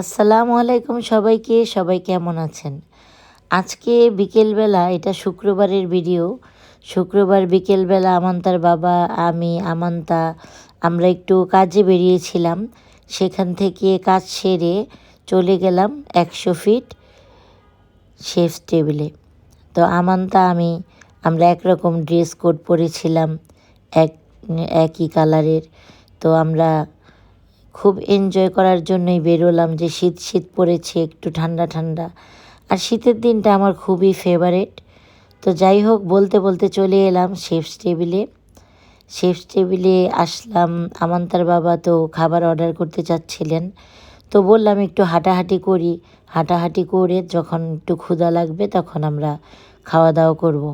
আসসালামু আলাইকুম সবাইকে, সবাই কেমন আছেন? আজকে বিকেলবেলা, এটা শুক্রবারের ভিডিও। শুক্রবার বিকেলবেলা আমান্তার বাবা, আমি, আমান্তা, আমরা একটু কাজে বেরিয়েছিলাম। সেখান থেকে কাজ সেরে চলে গেলাম একশো ফিট শেফ টেবিলে। তো আমান্তা, আমি, আমরা একরকম ড্রেস কোড পরেছিলাম, এক, একই কালারের। তো আমরা খুব এনজয় করার জন্যই বেরোলাম যে শীত শীত পড়েছে, একটু ঠান্ডা ঠান্ডা। আর শীতের দিনটা আমার খুবই ফেভারেট তো যাই হোক, বলতে বলতে চলে এলাম শেফস টেবিলে শেফস টেবিলে আসলাম, আমান্তার বাবা তো খাবার অর্ডার করতে চাচ্ছিলেন। তো বললাম একটু হাঁটাহাঁটি করি। হাঁটাহাঁটি করে যখন একটু ক্ষুধা লাগবে তখন আমরা খাওয়া দাওয়া করব।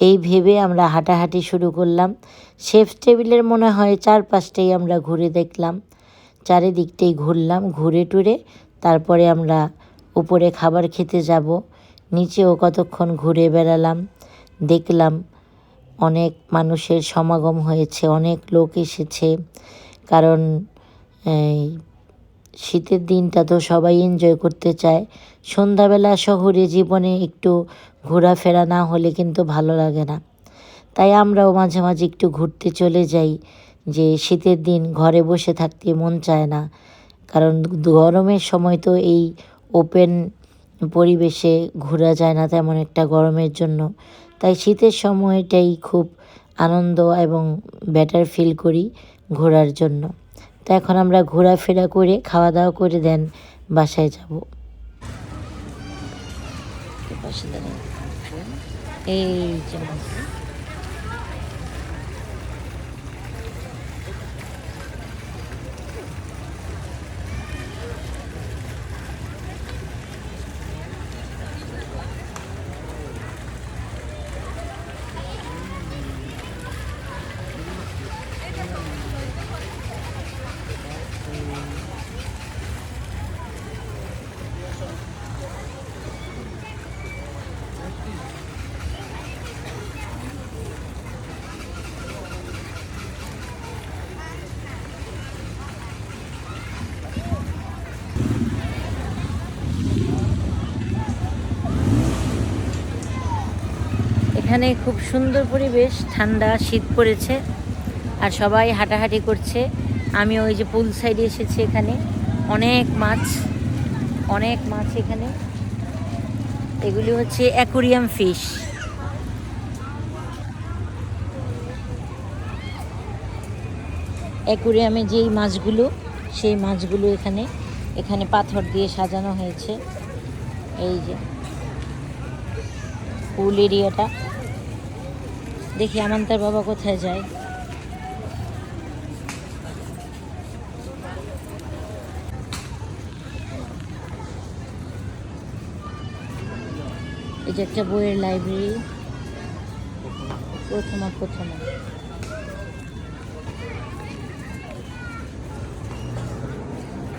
এই ভেবে আমরা হাঁটাহাঁটি শুরু করলাম। শেফ টেবিলের মনে হয় চার পাঁচটাই আমরা ঘুরে দেখলাম। চারিদিকটাই ঘুরলাম, ঘুরে টুরে। তারপরে আমরা উপরে খাবার খেতে যাব। নিচেও কতক্ষণ ঘুরে বেড়ালাম, দেখলাম অনেক মানুষের সমাগম হয়েছে, অনেক লোক এসেছে। কারণ শীতের দিনটা তো সবাই এনজয় করতে চায়। সন্ধ্যাবেলা শহরে জীবনে একটু ঘোরাফেরা না হলে কিন্তু ভালো লাগে না। তাই আমরাও মাঝে মাঝে একটু ঘুরতে চলে যাই। যে শীতের দিন ঘরে বসে থাকতে মন চায় না। কারণ গরমের সময় তো এই ওপেন পরিবেশে ঘোরা যায় না তেমন একটা গরমের জন্য। তাই শীতের সময়টাই খুব আনন্দ এবং বেটার ফিল করি ঘোরার জন্য। তো এখন আমরা ঘোরাফেরা করে খাওয়া দাওয়া করে দেন, বাসায় যাব। এই যে এখানে খুব সুন্দর পরিবেশ, ঠান্ডা, শীত পড়েছে আর সবাই হাঁটাহাঁটি করছে। আমি ওই যে পুল সাইডে এসেছি এখানে। অনেক মাছ অনেক মাছ এখানে। এগুলি হচ্ছে অ্যাকোরিয়াম ফিশ। অ্যাকোরিয়ামে যেই মাছগুলো, সেই মাছগুলো এখানে এখানে পাথর দিয়ে সাজানো হয়েছে। এই যে পুল এরিয়াটা। দেখি আমান্তার বাবা কোথায় যায়। এই যে একটা বইয়ের লাইব্রেরি প্রথমা প্রথমা।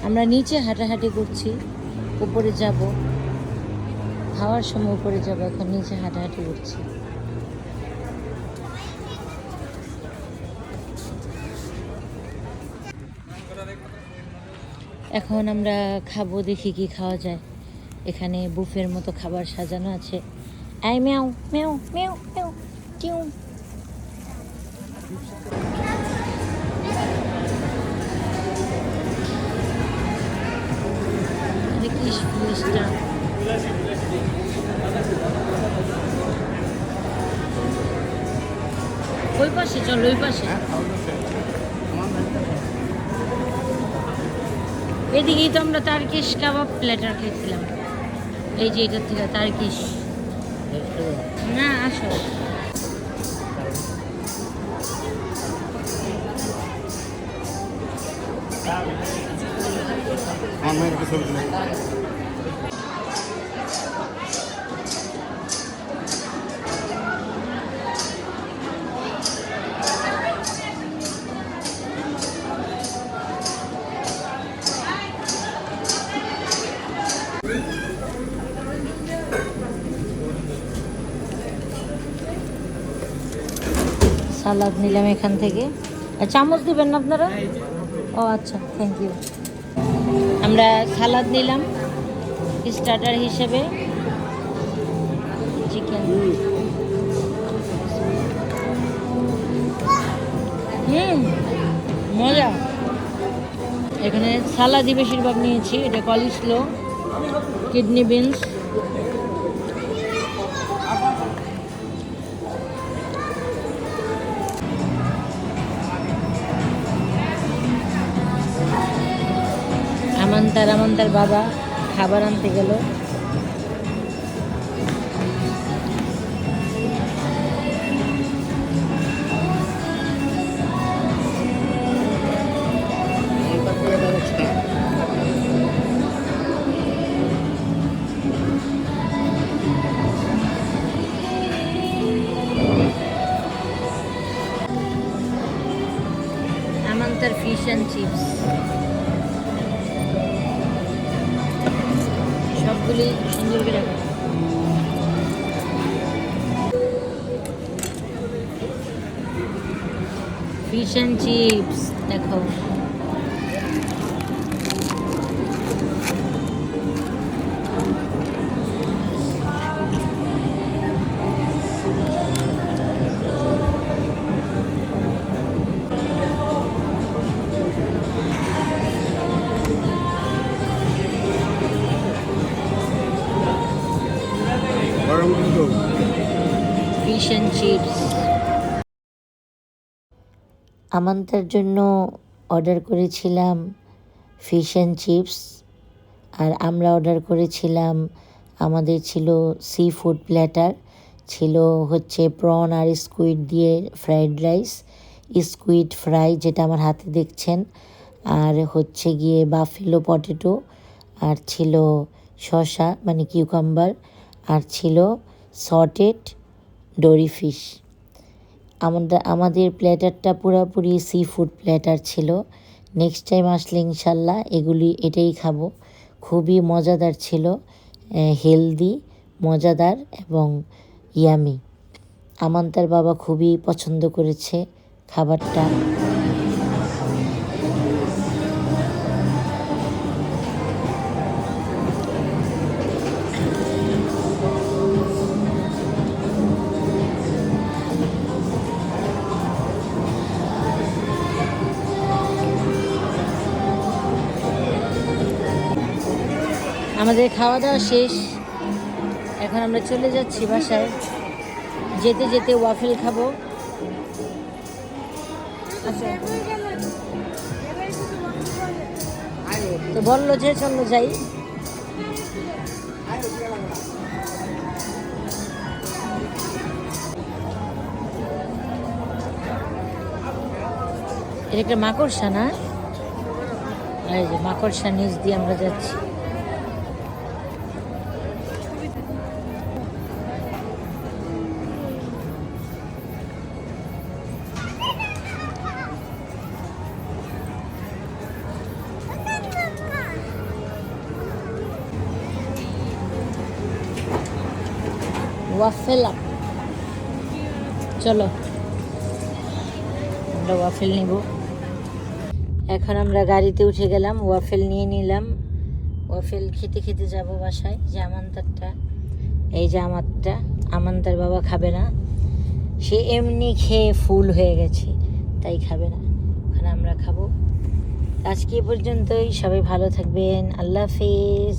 আমরা নিচে হাঁটাহাঁটি করছি, উপরে যাব। খাওয়ার সময় উপরে যাব, এখন নিচে হাঁটাহাঁটি করছি। এখন আমরা খাব, দেখি কি খাওয়া যায়। এখানে বুফের মতো খাবার সাজানো আছে। আই মেও মেও মেও মেও টিউ ওই পাশে চল, ওই পাশে। এদিকেই তো আমরা তারকিশ কাবাব প্ল্যাটার খেয়েছিলাম এই যে এটার থেকে তারকিশ না, আসো। আমার ছবি সালাদ নিলাম এখান থেকে। আর চামচ দেবেন না আপনারা? ও আচ্ছা থ্যাংক ইউ আমরা সালাদ নিলাম স্টার্টার হিসেবে। চিকেন হুম মজা। এখানে সালাদি বেশিরভাগ নিয়েছি এটা কলিস্লো কিডনি বিনস আমান্তার আমান্তার বাবা খাবার আনতে গেল। আমান্তার ফিশ অ্যান্ড চিপস সবগুলি সুন্দর করে রাখা। ফিশ অ্যান্ড চিপস দেখো চিপস আমান্তার জন্য অর্ডার করেছিলাম ফিশ অ্যান্ড চিপস আর আমরা অর্ডার করেছিলাম, আমাদের ছিল সি ফুড প্ল্যাটার ছিল হচ্ছে প্রন আর স্কুইড দিয়ে ফ্রাইড রাইস স্কুইড ফ্রাই যেটা আমার হাতে দেখছেন, আর হচ্ছে গিয়ে বাফেলো পটেটো আর ছিল শসা মানে কিউকাম্বার আর ছিল সটেড ডোরি ফিশ। আমাদের আমাদের প্ল্যাটারটা পুরোপুরি সি ফুড প্ল্যাটার ছিল। নেক্সট টাইম আসলে ইনশাল্লাহ এগুলি, এটাই খাব। খুবই মজাদার ছিল হেলদি মজাদার এবং ইয়ামি আমান্তার বাবা খুবই পছন্দ করেছে খাবারটা। আমাদের খাওয়া দাওয়া শেষ। এখন আমরা চলে যাচ্ছি বাসায়। যেতে যেতে ওয়াফেল খাব। আচ্ছা। তো বলল যে, চলো যাই। এটা একটা মাকড়সা না? এই মাকড়সা নিচ দিয়ে আমরা যাচ্ছি। ওয়াফেল চলো আমরা ওয়াফেল নিব এখন আমরা গাড়িতে উঠে গেলাম ওয়াফেল নিয়ে নিলাম। ওয়াফেল খেতে খেতে যাব বাসায়, যে আমান্তারটা এই যে আমারটা আমান্তার বাবা খাবে না। সে এমনি খেয়ে ফুল হয়ে গেছে, তাই খাবে না। ওখানে আমরা খাব। আজকে পর্যন্তই, সবাই ভালো থাকবেন, আল্লাহ হাফেজ।